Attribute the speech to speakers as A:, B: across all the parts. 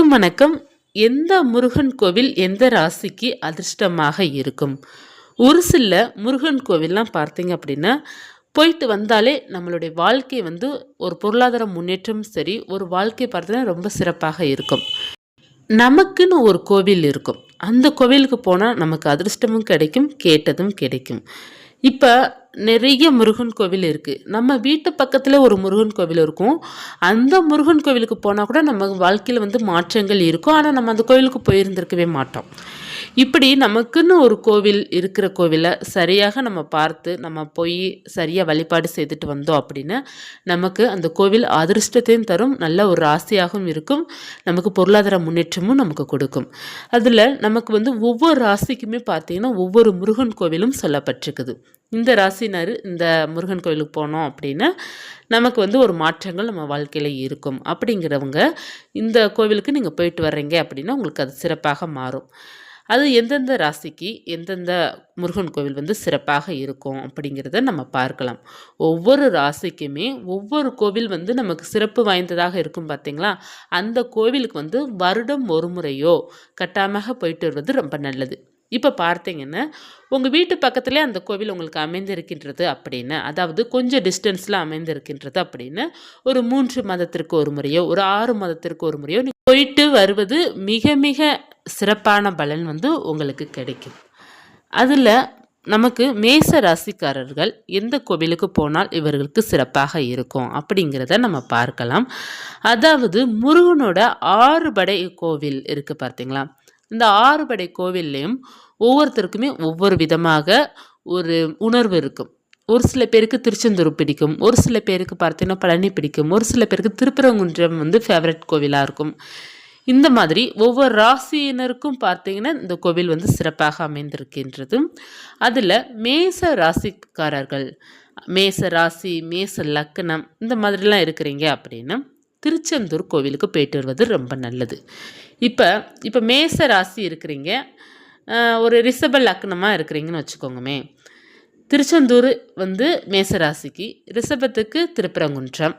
A: அனைவருக்கும் வணக்கம். எந்த முருகன் கோவில் எந்த ராசிக்கு அதிர்ஷ்டமாக இருக்கும்? ஒரு சில முருகன் கோவில்லாம் பார்த்தீங்க அப்படின்னா போயிட்டு வந்தாலே நம்மளுடைய வாழ்க்கை வந்து ஒரு பொருளாதார முன்னேற்றம் சரி ஒரு வாழ்க்கை பார்த்தீங்கன்னா ரொம்ப சிறப்பாக இருக்கும். நமக்குன்னு ஒரு கோவில் இருக்கும். அந்த கோவிலுக்கு போனால் நமக்கு அதிர்ஷ்டமும் கிடைக்கும் கேட்டதும் கிடைக்கும். இப்போ நிறைய முருகன் கோவில் இருக்குது நம்ம வீட்டு பக்கத்தில் ஒரு முருகன் கோவில் இருக்கும். அந்த முருகன் கோவிலுக்கு போனால் கூட நம்ம வாழ்க்கையில் வந்து மாற்றங்கள் இருக்கும். ஆனால் நம்ம அந்த கோவிலுக்கு போயிருந்திருக்கவே மாட்டோம். இப்படி நமக்குன்னு ஒரு கோவில் இருக்கிற கோவிலை சரியாக நம்ம பார்த்து நம்ம போய் சரியாக வழிபாடு செய்துட்டு வந்தோம் அப்படின்னா நமக்கு அந்த கோவில் அதிர்ஷ்டத்தையும் தரும் நல்ல ஒரு ராசியாகவும் இருக்கும் நமக்கு பொருளாதார முன்னேற்றமும் நமக்கு கொடுக்கும். அதில் நமக்கு வந்து ஒவ்வொரு ராசிக்குமே பார்த்திங்கன்னா ஒவ்வொரு முருகன் கோவிலும் சொல்லப்பட்டிருக்குது. இந்த ராசினர் இந்த முருகன் கோவிலுக்கு போனோம் அப்படின்னா நமக்கு வந்து ஒரு மாற்றங்கள் நம்ம வாழ்க்கையில் இருக்கும். அப்படிங்கிறவங்க இந்த கோவிலுக்கு நீங்கள் போயிட்டு வர்றீங்க அப்படின்னா உங்களுக்கு அது சிறப்பாக மாறும். அது எந்தெந்த ராசிக்கு எந்தெந்த முருகன் கோவில் வந்து சிறப்பாக இருக்கும் அப்படிங்கிறத நம்ம பார்க்கலாம். ஒவ்வொரு ராசிக்குமே ஒவ்வொரு கோவில் வந்து நமக்கு சிறப்பு வாய்ந்ததாக இருக்கும் பார்த்தீங்களா? அந்த கோவிலுக்கு வந்து வருடம் ஒரு முறையோ கட்டாமல் போயிட்டு வருவது ரொம்ப நல்லது. இப்போ பார்த்தீங்கன்னா உங்கள் வீட்டு பக்கத்துலேயே அந்த கோவில் உங்களுக்கு அமைந்திருக்கின்றது அப்படின்னு அதாவது கொஞ்சம் டிஸ்டன்ஸில் அமைந்திருக்கின்றது அப்படின்னு ஒரு மூன்று மதத்திற்கு ஒரு முறையோ ஒரு ஆறு மதத்திற்கு ஒரு முறையோ போயிட்டு வருவது மிக மிக சிறப்பான பலன் வந்து உங்களுக்கு கிடைக்கும். அதில் நமக்கு மேச ராசிக்காரர்கள் எந்த கோவிலுக்கு போனால் இவர்களுக்கு சிறப்பாக இருக்கும் அப்படிங்கிறத நம்ம பார்க்கலாம். அதாவது முருகனோட ஆறுபடை கோவில் இருக்குது பார்த்தீங்களா? இந்த ஆறுபடை கோவில்லையும் ஒவ்வொருத்தருக்குமே ஒவ்வொரு விதமாக ஒரு உணர்வு இருக்கும். ஒரு சில பேருக்கு திருச்செந்தூர் பிடிக்கும் ஒரு சில பேருக்கு பார்த்தீங்கன்னா பழனி பிடிக்கும் ஒரு சில பேருக்கு திருப்பரங்குன்றம் வந்து ஃபேவரட் கோவிலாக இருக்கும். இந்த மாதிரி ஒவ்வொரு ராசியினருக்கும் பார்த்தீங்கன்னா இந்த கோவில் வந்து சிறப்பாக அமைந்திருக்கின்றது அதில் மேச ராசிக்காரர்கள் மேச ராசி மேச லக்கணம் இந்த மாதிரிலாம் இருக்கிறீங்க அப்படின்னா திருச்செந்தூர் கோவிலுக்கு போயிட்டு வருவது ரொம்ப நல்லது. இப்போ இப்போ மேச ராசி இருக்கிறீங்க. ஒரு ரிஷப லக்னமாக இருக்கிறீங்கன்னு வச்சுக்கோங்கமே. திருச்செந்தூர் வந்து மேச ராசிக்கு ரிஷபத்துக்கு திருப்பரங்குன்றம்.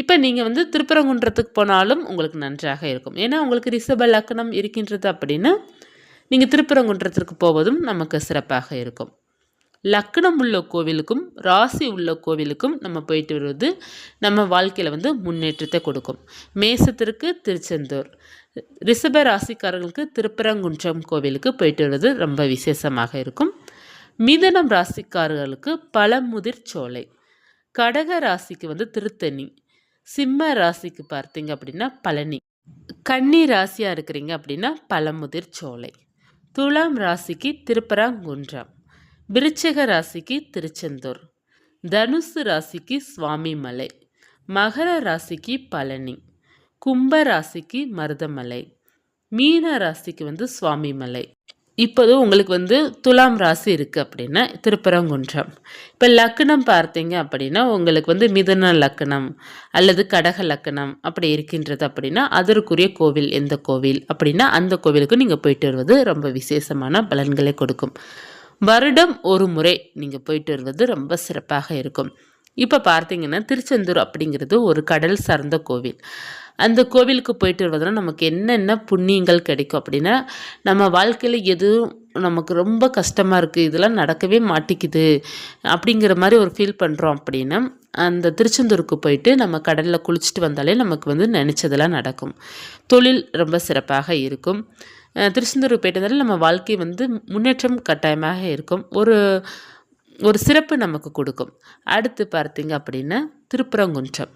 A: இப்போ நீங்கள் வந்து திருப்பரங்குன்றத்துக்கு போனாலும் உங்களுக்கு நன்றாக இருக்கும். ஏன்னா உங்களுக்கு ரிஷப லக்னம் இருக்கின்றது அப்படின்னா நீங்கள் திருப்பரங்குன்றத்திற்கு போவதும் நமக்கு சிறப்பாக இருக்கும். லக்னம் உள்ள கோவிலுக்கும் ராசி உள்ள கோவிலுக்கும் நம்ம போயிட்டு வருவது நம்ம வாழ்க்கையில் வந்து முன்னேற்றத்தை கொடுக்கும். மேசத்திற்கு திருச்செந்தூர். ரிஷப ராசிக்காரர்களுக்கு திருப்பரங்குன்றம் கோவிலுக்கு போயிட்டு வருவது ரொம்ப விசேஷமாக இருக்கும். மிதனம் ராசிக்காரர்களுக்கு பழமுதிர் சோலை. கடக ராசிக்கு வந்து திருத்தணி. சிம்ம ராசிக்கு பார்த்தீங்க அப்படின்னா பழனி. கன்னி ராசியாக இருக்கிறீங்க அப்படின்னா பழமுதிர் சோலை. துலாம் ராசிக்கு திருப்பரங்குன்றம். விருச்சக ராசிக்கு திருச்செந்தூர். தனுசு ராசிக்கு சுவாமிமலை. மகர ராசிக்கு பழனி. கும்ப ராசிக்கு மருதமலை. மீன ராசிக்கு வந்து சுவாமிமலை. இப்போது உங்களுக்கு வந்து துலாம் ராசி இருக்குது அப்படின்னா திருப்பரங்குன்றம். இப்போ லக்கணம் பார்த்தீங்க அப்படின்னா உங்களுக்கு வந்து மிதன லக்கணம் அல்லது கடக லக்கணம் அப்படி இருக்கின்றது அப்படின்னா அதற்குரிய கோவில் எந்த கோவில் அப்படின்னா அந்த கோவிலுக்கு நீங்கள் போயிட்டு வருவது ரொம்ப விசேஷமான பலன்களை கொடுக்கும். வருடம் ஒரு முறை நீங்கள் போயிட்டு வருவது ரொம்ப சிறப்பாக இருக்கும். இப்போ பார்த்தீங்கன்னா திருச்செந்தூர் அப்படிங்கிறது ஒரு கடல் சார்ந்த கோவில். அந்த கோவிலுக்கு போயிட்டு வருவதுனா நமக்கு என்னென்ன புண்ணியங்கள் கிடைக்கும் அப்படின்னா நம்ம வாழ்க்கையில் எதுவும் நமக்கு ரொம்ப கஷ்டமாக இருக்குது இதெல்லாம் நடக்கவே மாட்டிக்குது அப்படிங்கிற மாதிரி ஒரு ஃபீல் பண்ணுறோம் அப்படின்னா அந்த திருச்செந்தூருக்கு போயிட்டு நம்ம கடலில் குளிச்சுட்டு வந்தாலே நமக்கு வந்து நினச்சதெல்லாம் நடக்கும். தொழில் ரொம்ப சிறப்பாக இருக்கும். திருச்செந்தூர் போயிட்டு நம்ம வாழ்க்கை வந்து முன்னேற்றம் கட்டாயமாக இருக்கும். ஒரு ஒரு சிறப்பு நமக்கு கொடுக்கும். அடுத்து பார்த்திங்க அப்படின்னா திருப்பரங்குன்றம்.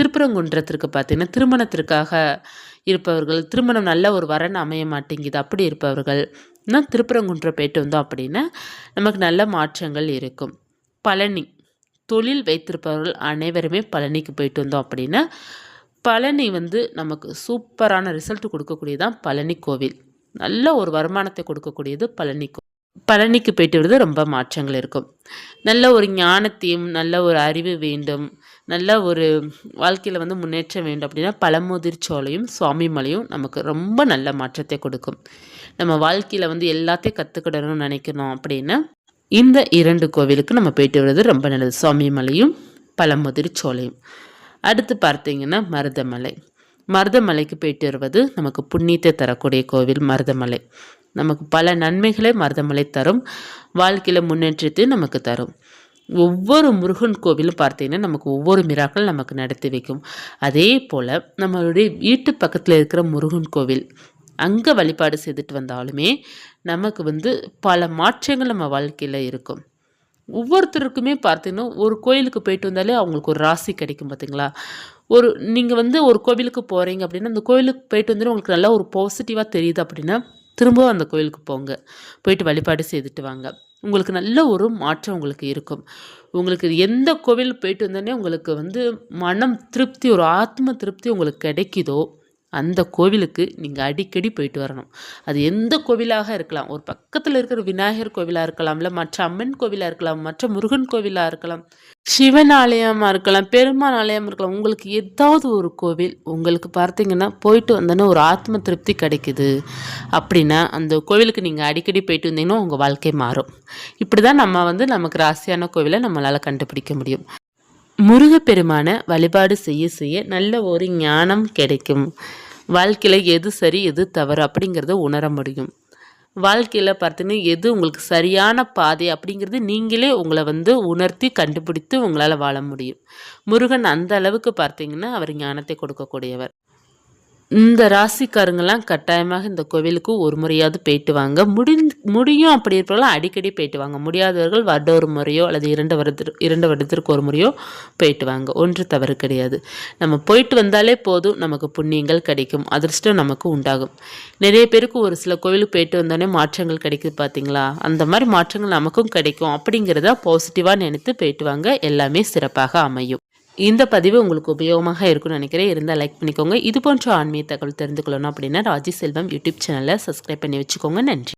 A: திருப்பரங்குன்றத்திற்கு பார்த்திங்கன்னா திருமணத்திற்காக இருப்பவர்கள் திருமணம் நல்ல ஒரு வரன் அமைய மாட்டேங்குது. அப்படி இருப்பவர்கள் நான் திருப்பரங்குன்றம் போயிட்டு வந்தோம் அப்படின்னா நமக்கு நல்ல மாற்றங்கள் இருக்கும். பழனி தொழில் வைத்திருப்பவர்கள் அனைவருமே பழனிக்கு போயிட்டு வந்தோம் அப்படின்னா பழனி வந்து நமக்கு சூப்பரான ரிசல்ட் கொடுக்கக்கூடியதான் பழனி கோவில். நல்ல ஒரு வருமானத்தை கொடுக்கக்கூடியது பழனி பழனிக்கு போயிட்டு வருது ரொம்ப மாற்றங்கள் இருக்கும். நல்ல ஒரு ஞானத்தையும் நல்ல ஒரு அறிவு வேண்டும். நல்ல ஒரு வாழ்க்கையில் வந்து முன்னேற்றம் வேண்டும் அப்படின்னா பழமுதிர் சோலையும் சுவாமி மலையும் நமக்கு ரொம்ப நல்ல மாற்றத்தை கொடுக்கும். நம்ம வாழ்க்கையில் வந்து எல்லாத்தையும் கற்றுக்கிடணும்னு நினைக்கணும் அப்படின்னா இந்த இரண்டு கோவிலுக்கு நம்ம போயிட்டு வர்றது ரொம்ப நல்லது. சுவாமி மலையும் பழமுதிர் சோலையும். அடுத்து பார்த்தீங்கன்னா மருதமலை. மருதமலைக்கு போயிட்டு வருவது நமக்கு புண்ணியத்தை தரக்கூடிய கோவில் மருதமலை. நமக்கு பல நன்மைகளை மருதமலை தரும். வாழ்க்கையில் முன்னேற்றத்தை நமக்கு தரும். ஒவ்வொரு முருகன் கோவிலும் பார்த்தீங்கன்னா நமக்கு ஒவ்வொரு மிராக்கள் நமக்கு நடத்தி வைக்கும். அதே போல் நம்மளுடைய வீட்டு பக்கத்தில் இருக்கிற முருகன் கோவில் அங்கே வழிபாடு செய்துட்டு வந்தாலுமே நமக்கு வந்து பல மாற்றங்கள் நம்ம வாழ்க்கையில் இருக்கும். ஒவ்வொருத்தருக்குமே பார்த்தீங்கன்னா ஒரு கோயிலுக்கு போயிட்டு வந்தாலே அவங்களுக்கு ஒரு ராசி கிடைக்கும் பார்த்தீங்களா? ஒரு நீங்கள் வந்து ஒரு கோவிலுக்கு போகிறீங்க அப்படின்னா அந்த கோவிலுக்கு போயிட்டு வந்து உங்களுக்கு நல்லா ஒரு பாசிட்டிவாக தெரியுது அப்படின்னா திரும்பவும் அந்த கோயிலுக்கு போங்க. போயிட்டு வழிபாடு செய்துட்டு வாங்க. உங்களுக்கு நல்ல ஒரு மாற்றம் உங்களுக்கு இருக்கும். உங்களுக்கு எந்த கோவில் போயிட்டு வந்தோடனே உங்களுக்கு வந்து மனம் திருப்தி ஒரு ஆத்ம திருப்தி உங்களுக்கு கிடைக்குதோ அந்த கோவிலுக்கு நீங்கள் அடிக்கடி போயிட்டு வரணும். அது எந்த கோவிலாக இருக்கலாம். ஒரு பக்கத்தில் இருக்கிற விநாயகர் கோவிலாக இருக்கலாம் இல்லை மற்ற அம்மன் கோவிலாக இருக்கலாம் மற்ற முருகன் கோவிலாக இருக்கலாம் சிவன் ஆலயமாக இருக்கலாம் பெருமாள் ஆலயம் இருக்கலாம். உங்களுக்கு ஏதாவது ஒரு கோவில் உங்களுக்கு பார்த்தீங்கன்னா போயிட்டு வந்தோன்னே ஒரு ஆத்ம திருப்தி கிடைக்குது. அப்படின்னா அந்த கோவிலுக்கு நீங்கள் அடிக்கடி போயிட்டு வந்தீங்கன்னா உங்கள் வாழ்க்கை மாறும். இப்படி தான் நம்ம வந்து நமக்கு ராசியான கோவிலை நம்மளால் கண்டுபிடிக்க முடியும். முருகப்பெருமான வழிபாடு செய்ய செய்ய நல்ல ஒரு ஞானம் கிடைக்கும். வாழ்க்கையில் எது சரி எது தவறு அப்படிங்கிறத உணர முடியும். வாழ்க்கையில் பார்த்தீங்கன்னா எது உங்களுக்கு சரியான பாதை அப்படிங்கிறது நீங்களே உங்களை வந்து உணர்த்தி கண்டுபிடித்து உங்களால் வாழ முடியும். முருகன் அந்த அளவுக்கு பார்த்தீங்கன்னா அவர் ஞானத்தை கொடுக்கக்கூடியவர். இந்த ராசிக்காரங்கெல்லாம் கட்டாயமாக இந்த கோவிலுக்கு ஒரு முறையாவது போயிட்டு வாங்க. முடிந் முடியும் அப்படி இருப்பவங்களாம் அடிக்கடி போயிட்டு வாங்க. முடியாதவர்கள் வருட ஒரு முறையோ அல்லது இரண்டு வருடத்திற்கு இரண்டு வருடத்திற்கு ஒரு முறையோ போயிட்டு வாங்க. ஒன்று தவறு கிடையாது. நம்ம போயிட்டு வந்தாலே போதும். நமக்கு புண்ணியங்கள் கிடைக்கும். அதிர்ஷ்டம் நமக்கு உண்டாகும். நிறைய பேருக்கு ஒரு சில கோவிலுக்கு போயிட்டு வந்தோடனே மாற்றங்கள் கிடைக்குது பார்த்தீங்களா அந்த மாதிரி மாற்றங்கள் நமக்கும் கிடைக்கும். அப்படிங்கிறத பாசிட்டிவாக நினைத்து போயிட்டு வாங்க. எல்லாமே சிறப்பாக அமையும். இந்த பதிவு உங்களுக்கு உபயோகமாக இருக்கும்னு நினைக்கிறேன். இருந்தால் லைக் பண்ணிக்கோங்க. இது போன்ற ஆன்மீக தகவல் தெரிந்து கொள்ளணும் அப்படின்னா ராஜி செல்வம் யூடியூப் சேனலை சப்ஸ்கிரைப் பண்ணி வச்சுக்கோங்க. நன்றி.